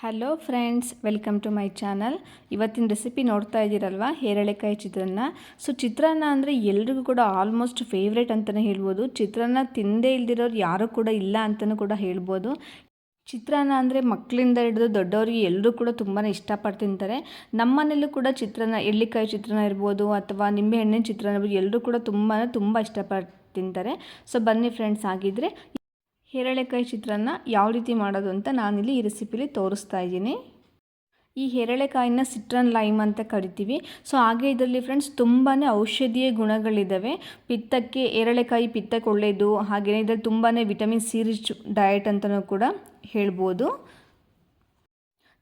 Hello friends welcome to my channel ಇವತ್ತಿನ recipe ನೋಡ್ತಾ ಇದ್ದೀರಲ್ವ? ಹೇರಳೆಕಾಯಿ ಚಿತ್ರಾನ್ನ. ಸೊ ಚಿತ್ರಾನ್ನ ಅಂದರೆ ಎಲ್ರಿಗೂ ಕೂಡ ಆಲ್ಮೋಸ್ಟ್ ಫೇವ್ರೇಟ್ ಅಂತಲೇ ಹೇಳ್ಬೋದು. ಚಿತ್ರಾನ್ನ ತಿಂದೇ ಇಲ್ದಿರೋರು ಯಾರೂ ಕೂಡ ಇಲ್ಲ ಅಂತಲೂ ಕೂಡ ಹೇಳ್ಬೋದು. ಚಿತ್ರಾನ್ನ ಅಂದರೆ ಮಕ್ಕಳಿಂದ ಹಿಡಿದು ದೊಡ್ಡವರಿಗೆ ಎಲ್ಲರೂ ಕೂಡ ತುಂಬಾ ಇಷ್ಟಪಟ್ಟು ತಿಂತಾರೆ. ನಮ್ಮನೇಲೂ ಕೂಡ ಚಿತ್ರಾನ್ನ, ಎಳ್ಳಿಕಾಯಿ ಚಿತ್ರಾನ್ನ ಇರ್ಬೋದು ಅಥವಾ ನಿಂಬೆಹಣ್ಣಿನ ಚಿತ್ರಾನ್ನ ಇರ್ಬೋದು ಎಲ್ಲರೂ ಕೂಡ ತುಂಬಾ ತುಂಬ ಇಷ್ಟಪಟ್ಟು ತಿಂತಾರೆ. ಸೊ ಬನ್ನಿ ಫ್ರೆಂಡ್ಸ್ ಆಗಿದ್ದರೆ ಹೇರಳೆಕಾಯಿ ಚಿತ್ರಾನ್ನ ಯಾವ ರೀತಿ ಮಾಡೋದು ಅಂತ ನಾನಿಲ್ಲಿ ಈ ರೆಸಿಪಿಲಿ ತೋರಿಸ್ತಾ ಇದ್ದೀನಿ. ಈ ಹೆರಳೆಕಾಯಿನ ಸಿಟ್ರನ್ ಲೈಮ್ ಅಂತ ಕರಿತೀವಿ. ಸೊ, ಹಾಗೆ ಇದರಲ್ಲಿ ಫ್ರೆಂಡ್ಸ್ ತುಂಬಾ ಔಷಧೀಯ ಗುಣಗಳಿದ್ದಾವೆ ಪಿತ್ತಕ್ಕೆ, ಹೇರಳೆಕಾಯಿ ಪಿತ್ತಕ್ಕೆ ಒಳ್ಳೆಯದು ಹಾಗೆಯೇ ಇದರಲ್ಲಿ ತುಂಬಾ ವಿಟಮಿನ್ ಸಿ ರಿಚ್ ಡಯಟ್ ಅಂತಲೂ ಕೂಡ ಹೇಳ್ಬೋದು.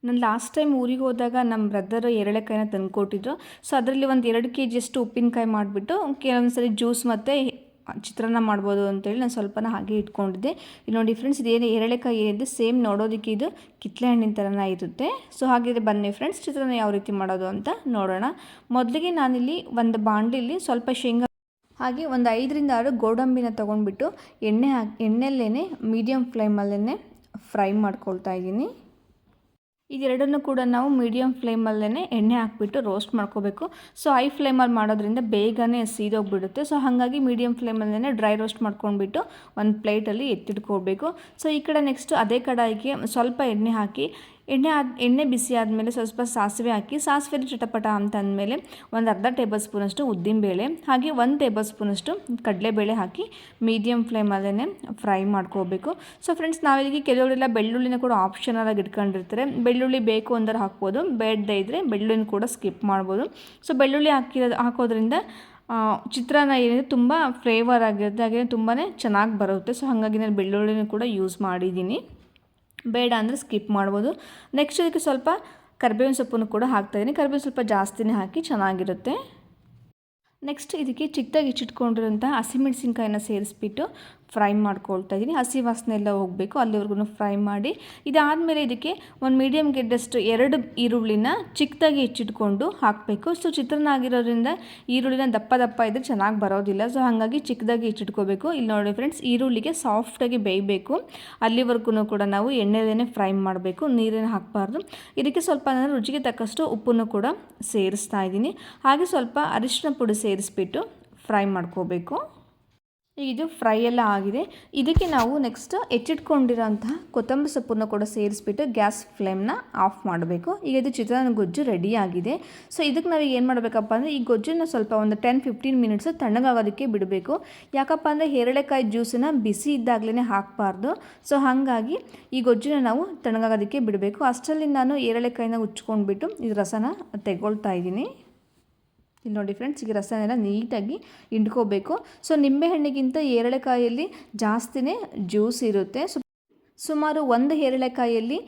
ನಾನು ಲಾಸ್ಟ್ ಟೈಮ್ ಊರಿಗೆ ಹೋದಾಗ ನಮ್ಮ ಬ್ರದರು ಎರಳೆಕಾಯಿನ ತಂದುಕೊಟ್ಟಿದ್ರು. ಸೊ, ಅದರಲ್ಲಿ ಒಂದು ಎರಡು ಕೆ ಜಿಯಷ್ಟು ಉಪ್ಪಿನಕಾಯಿ ಮಾಡಿಬಿಟ್ಟು ಕೆಲವೊಂದು ಸರಿ ಜ್ಯೂಸ್ ಮತ್ತು ಚಿತ್ರಾನ್ನ ಮಾಡ್ಬೋದು ಅಂತೇಳಿ ನಾನು ಸ್ವಲ್ಪನ ಹಾಗೆ ಇಟ್ಕೊಂಡಿದ್ದೆ. ಇಲ್ಲಿ ನೋಡಿ ಫ್ರೆಂಡ್ಸ್ ಇದೇನು ಎರಳೆಕಾಯಿ ಏನಿದೆ ಸೇಮ್ ನೋಡೋದಕ್ಕೆ ಇದು ಕಿತ್ಲೆ ಹಣ್ಣಿನ ಥರನ ಇರುತ್ತೆ. ಸೊ ಹಾಗಿದ್ರೆ ಬನ್ನಿ ಫ್ರೆಂಡ್ಸ್ ಚಿತ್ರಾನ್ನ ಯಾವ ರೀತಿ ಮಾಡೋದು ಅಂತ ನೋಡೋಣ. ಮೊದಲಿಗೆ ನಾನಿಲ್ಲಿ ಒಂದು ಬಾಂಡ್ಲಿಲಿ ಸ್ವಲ್ಪ ಶೇಂಗಾ ಹಾಗೆ ಒಂದು ಐದರಿಂದ ಆರು ಗೋಡಂಬಿನ ತೊಗೊಂಡ್ಬಿಟ್ಟು ಎಣ್ಣೆ ಹಾಕಿ ಎಣ್ಣೆಲ್ಲೇ ಮೀಡಿಯಮ್ ಫ್ಲೇಮಲ್ಲೇ ಫ್ರೈ ಮಾಡ್ಕೊಳ್ತಾ ಇದ್ದೀನಿ. ಇದೆರಡನ್ನು ಕೂಡ ನಾವು ಮೀಡಿಯಮ್ ಫ್ಲೇಮಲ್ಲೇ ಎಣ್ಣೆ ಹಾಕ್ಬಿಟ್ಟು ರೋಸ್ಟ್ ಮಾಡ್ಕೋಬೇಕು. ಸೊ ಹೈ ಫ್ಲೇಮಲ್ಲಿ ಮಾಡೋದ್ರಿಂದ ಬೇಗನೆ ಸೀದೋಗ್ಬಿಡುತ್ತೆ. ಸೊ ಹಾಗಾಗಿ ಮೀಡಿಯಮ್ ಫ್ಲೇಮಲ್ಲೇ ಡ್ರೈ ರೋಸ್ಟ್ ಮಾಡ್ಕೊಂಡ್ಬಿಟ್ಟು ಒಂದು ಪ್ಲೇಟಲ್ಲಿ ಎತ್ತಿಟ್ಕೊಳ್ಬೇಕು ಸೊ ಈ ಕಡೆ ನೆಕ್ಸ್ಟು ಅದೇ ಕಡಾಯಿಗೆ ಸ್ವಲ್ಪ ಎಣ್ಣೆ ಹಾಕಿ ಎಣ್ಣೆ ಆದ, ಎಣ್ಣೆ ಬಿಸಿ ಆದಮೇಲೆ ಸ್ವಲ್ಪ ಸಾಸಿವೆ ಹಾಕಿ ಸಾಸಿವೆ ಚಟಪಟ ಅಂತ ಅಂದಮೇಲೆ ಒಂದು ಅರ್ಧ ಟೇಬಲ್ ಸ್ಪೂನಷ್ಟು ಉದ್ದಿನಬೇಳೆ, ಹಾಗೆ ಒಂದು ಟೇಬಲ್ ಸ್ಪೂನಷ್ಟು ಕಡಲೆಬೇಳೆ ಹಾಕಿ ಮೀಡಿಯಮ್ ಫ್ಲೇಮಲ್ಲೇ ಫ್ರೈ ಮಾಡ್ಕೋಬೇಕು. ಸೊ ಫ್ರೆಂಡ್ಸ್ ನಾವಿಲ್ಲಿಗೆ ಕೆಲವರೆಲ್ಲ ಬೆಳ್ಳುಳ್ಳಿನ ಕೂಡ ಆಪ್ಷನಲಾಗಿ ಇಟ್ಕೊಂಡಿರ್ತಾರೆ. ಬೆಳ್ಳುಳ್ಳಿ ಬೇಕು ಅಂದರೆ ಹಾಕ್ಬೋದು, ಬೇಡದೇ ಇದ್ದರೆ ಬೆಳ್ಳುಳ್ಳಿನ ಕೂಡ ಸ್ಕಿಪ್ ಮಾಡ್ಬೋದು. ಸೊ ಬೆಳ್ಳುಳ್ಳಿ ಹಾಕಿರೋದು ಹಾಕೋದ್ರಿಂದ ಚಿತ್ರಾನ್ನ ಏನಿದೆ ತುಂಬ ಫ್ಲೇವರ್ ಆಗಿರುತ್ತೆ ಹಾಗೆ ತುಂಬಾ ಚೆನ್ನಾಗಿ ಬರುತ್ತೆ. ಸೊ ಹಾಗಾಗಿ ನಾನು ಬೆಳ್ಳುಳ್ಳಿನೂ ಕೂಡ ಯೂಸ್ ಮಾಡಿದ್ದೀನಿ. ಬೇಡ ಅಂದರೆ ಸ್ಕಿಪ್ ಮಾಡ್ಬೋದು. ನೆಕ್ಸ್ಟ್ ಇದಕ್ಕೆ ಸ್ವಲ್ಪ ಕರ್ಬೇವಿನ ಸೊಪ್ಪನ್ನು ಕೂಡ ಹಾಕ್ತಾಯಿದ್ದೀನಿ ಕರಿಬೇವಿನ ಸ್ವಲ್ಪ ಜಾಸ್ತಿನೇ ಹಾಕಿ ಚೆನ್ನಾಗಿರುತ್ತೆ. ನೆಕ್ಸ್ಟ್ ಇದಕ್ಕೆ ಚಿಕ್ಕದಾಗಿ ಹೆಚ್ಚಿಟ್ಕೊಂಡಿರೋಂಥ ಹಸಿಮೆಣಸಿನ್ಕಾಯಿನ ಸೇರಿಸ್ಬಿಟ್ಟು ಫ್ರೈ ಮಾಡ್ಕೊಳ್ತಾ ಇದ್ದೀನಿ. ಹಸಿ ವಾಸನೆ ಎಲ್ಲ ಹೋಗಬೇಕು. ಅಲ್ಲಿವರೆಗೂ ಫ್ರೈ ಮಾಡಿ ಇದಾದಮೇಲೆ ಇದಕ್ಕೆ ಒಂದು ಮೀಡಿಯಮ್ ಗೆಡ್ಡಷ್ಟು ಎರಡು ಈರುಳ್ಳಿನ ಚಿಕ್ಕದಾಗಿ ಹೆಚ್ಚಿಟ್ಕೊಂಡು ಹಾಕಬೇಕು. ಸೊ ಚಿತ್ರಾನ್ನ ಆಗಿರೋದ್ರಿಂದ ಈರುಳ್ಳಿನ ದಪ್ಪ ದಪ್ಪ ಇದ್ದರೆ ಚೆನ್ನಾಗಿ ಬರೋದಿಲ್ಲ. ಸೊ ಹಾಗಾಗಿ ಚಿಕ್ಕದಾಗಿ ಹೆಚ್ಚಿಟ್ಕೋಬೇಕು. ಇಲ್ಲಿ ನೋಡಿ ಫ್ರೆಂಡ್ಸ್ ಈರುಳ್ಳಿಗೆ ಸಾಫ್ಟಾಗಿ ಬೇಯಬೇಕು. ಅಲ್ಲಿವರೆಗೂ ಕೂಡ ನಾವು ಎಣ್ಣೆಲೇನೆ ಫ್ರೈ ಮಾಡಬೇಕು. ನೀರನ್ನು ಹಾಕಬಾರ್ದು. ಇದಕ್ಕೆ ಸ್ವಲ್ಪ ನಾನು ರುಚಿಗೆ ತಕ್ಕಷ್ಟು ಉಪ್ಪನ್ನು ಕೂಡ ಸೇರಿಸ್ತಾ ಇದ್ದೀನಿ. ಹಾಗೆ ಸ್ವಲ್ಪ ಅರಿಶಿನ ಪುಡಿ ಸೇರಿಸ್ಬಿಟ್ಟು ಫ್ರೈ ಮಾಡ್ಕೋಬೇಕು. ಇದು ಫ್ರೈ ಎಲ್ಲ ಆಗಿದೆ. ಇದಕ್ಕೆ ನಾವು ನೆಕ್ಸ್ಟ್ ಹೆಚ್ಚಿಟ್ಕೊಂಡಿರೋಂತಹ ಕೊತ್ತಂಬರಿ ಸೊಪ್ಪನ್ನು ಕೂಡ ಸೇರಿಸ್ಬಿಟ್ಟು ಗ್ಯಾಸ್ ಫ್ಲೇಮ್ನ ಆಫ್ ಮಾಡಬೇಕು. ಈಗ ಇದು ಚಿತ್ರಾನ್ನ ಗೊಜ್ಜು ರೆಡಿ ಆಗಿದೆ. ಸೊ ಇದಕ್ಕೆ ನಾವು ಏನು ಮಾಡಬೇಕಪ್ಪ ಅಂದರೆ ಈ ಗೊಜ್ಜನ್ನು ಸ್ವಲ್ಪ ಒಂದು ಟೆನ್ ಫಿಫ್ಟೀನ್ ಮಿನಿಟ್ಸ್ ತಣ್ಣಗಾಗೋದಕ್ಕೆ ಬಿಡಬೇಕು. ಯಾಕಪ್ಪ ಅಂದರೆ ಹೇರಳೆಕಾಯಿ ಜ್ಯೂಸನ್ನು ಬಿಸಿ ಇದ್ದಾಗಲೇ ಹಾಕಬಾರ್ದು. ಸೊ ಹಾಗಾಗಿ ಈ ಗೊಜ್ಜನ್ನ ನಾವು ತಣ್ಣಗಾಗೋದಕ್ಕೆ ಬಿಡಬೇಕು. ಅಷ್ಟರಲ್ಲಿ ನಾನು ಏರಳೆಕಾಯಿನ ಉಚ್ಕೊಂಡ್ಬಿಟ್ಟು ಇದು ರಸನ ತೆಗೊಳ್ತಾ ಇದ್ದೀನಿ. ಇಲ್ಲಿ ನೋಡಿ ಫ್ರೆಂಡ್ಸ್ ಈಗ ರಸನೆಲ್ಲ ನೀಟಾಗಿ ಹಿಂಡ್ಕೋಬೇಕು ಸೊ ನಿಂಬೆಹಣ್ಣಿಗಿಂತ ಏರಳೆಕಾಯಲ್ಲಿ ಜಾಸ್ತಿನೇ ಜ್ಯೂಸ್ ಇರುತ್ತೆ. ಸೊ ಸುಮಾರು ಒಂದು ಹೇರಳೆಕಾಯಲ್ಲಿ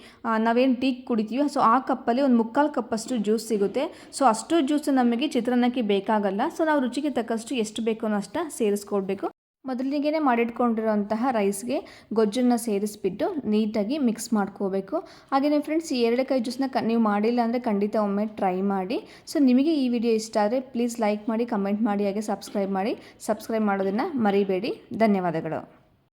ನಾವೇನು ಟೀ ಕುಡಿತೀವಿ ಸೊ ಆ ಕಪ್ಪಲ್ಲಿ ಒಂದು ಮುಕ್ಕಾಲು ಕಪ್ಪಷ್ಟು ಜ್ಯೂಸ್ ಸಿಗುತ್ತೆ. ಸೊ ಅಷ್ಟು ಜ್ಯೂಸ್ ನಮಗೆ ಚಿತ್ರಾನ್ನಕ್ಕೆ ಬೇಕಾಗಲ್ಲ. ಸೊ ನಾವು ರುಚಿಗೆ ತಕ್ಕಷ್ಟು ಎಷ್ಟು ಬೇಕು ಅಷ್ಟ ಸೇರಿಸ್ಕೊಳ್ಬೇಕು ಮೊದಲಿಗೆ ಮಾಡಿಟ್ಕೊಂಡಿರೋಂತಹ ರೈಸ್ಗೆ ಗೊಜ್ಜನ್ನು ಸೇರಿಸ್ಬಿಟ್ಟು ನೀಟಾಗಿ ಮಿಕ್ಸ್ ಮಾಡ್ಕೋಬೇಕು. ಹಾಗೆಯೇ ಫ್ರೆಂಡ್ಸ್ ಈ ಕೈ ಜ್ಯೂಸನ್ನ ಕ, ನೀವು ಮಾಡಿಲ್ಲ ಅಂದರೆ ಖಂಡಿತ ಒಮ್ಮೆ ಟ್ರೈ ಮಾಡಿ. ಸೊ ನಿಮಗೆ ಈ ವಿಡಿಯೋ ಇಷ್ಟ ಆದರೆ ಪ್ಲೀಸ್ ಲೈಕ್ ಮಾಡಿ ಕಮೆಂಟ್ ಮಾಡಿ, ಹಾಗೆ ಸಬ್ಸ್ಕ್ರೈಬ್ ಮಾಡಿ. ಸಬ್ಸ್ಕ್ರೈಬ್ ಮಾಡೋದನ್ನು ಮರಿಬೇಡಿ. ಧನ್ಯವಾದಗಳು.